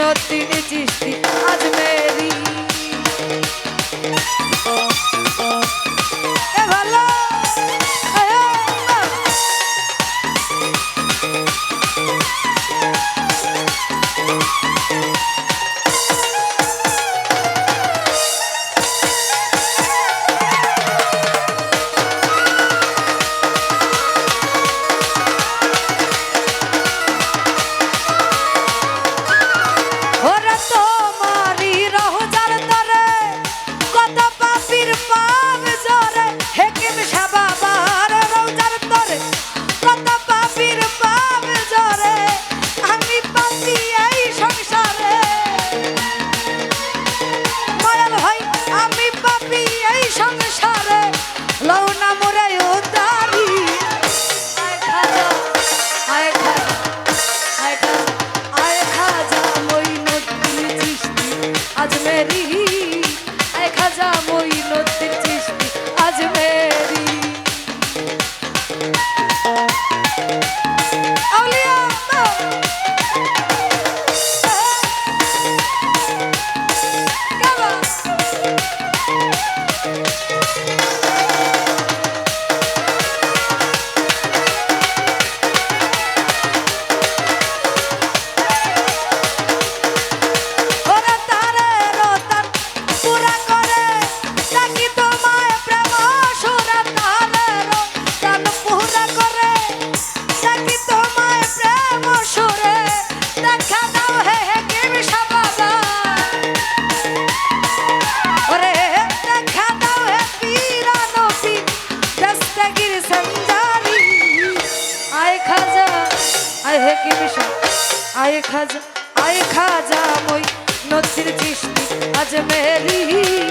নদী अजमेरी খাজা আয় খাজা মই নদীর কৃষ্ণ আজ মেরি।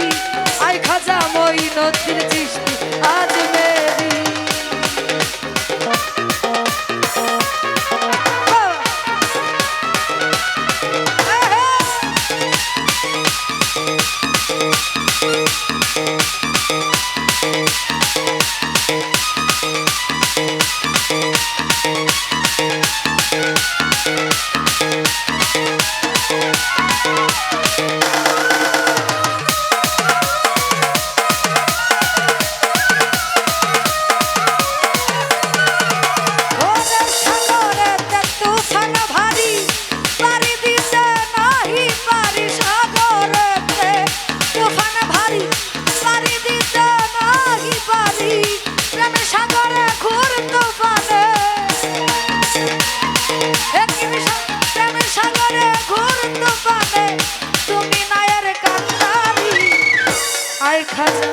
খাজা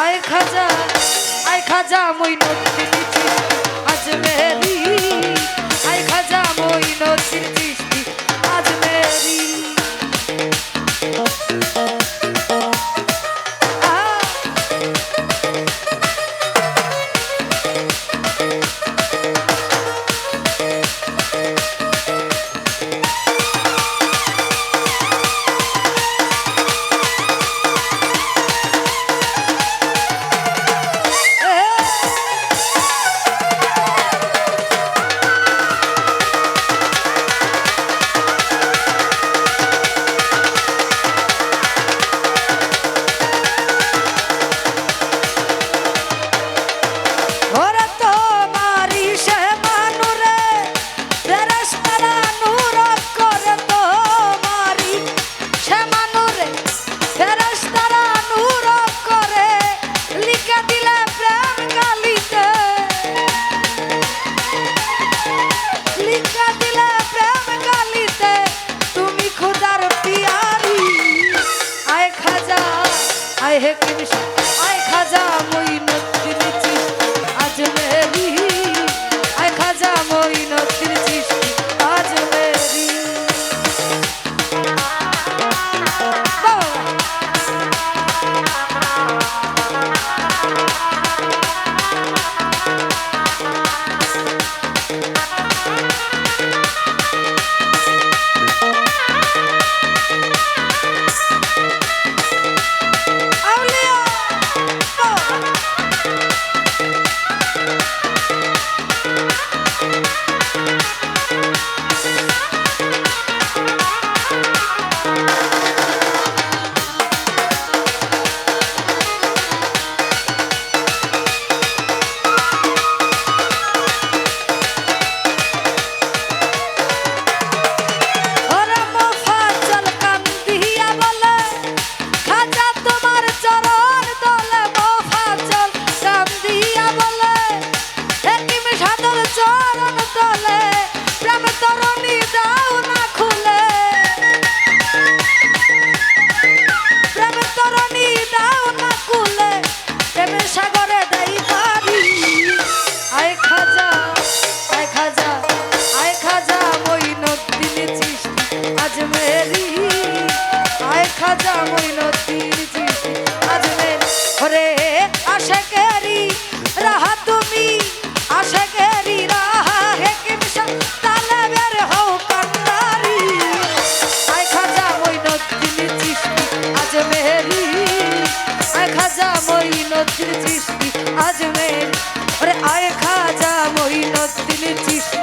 আয় খাজা আয় খাজা মইনুদ্দিন আয় হে কৃষ্ণ মঈনুদ্দিন চিশতি আজমেরি আয় খাজা মঈনুদ্দিন চিশতি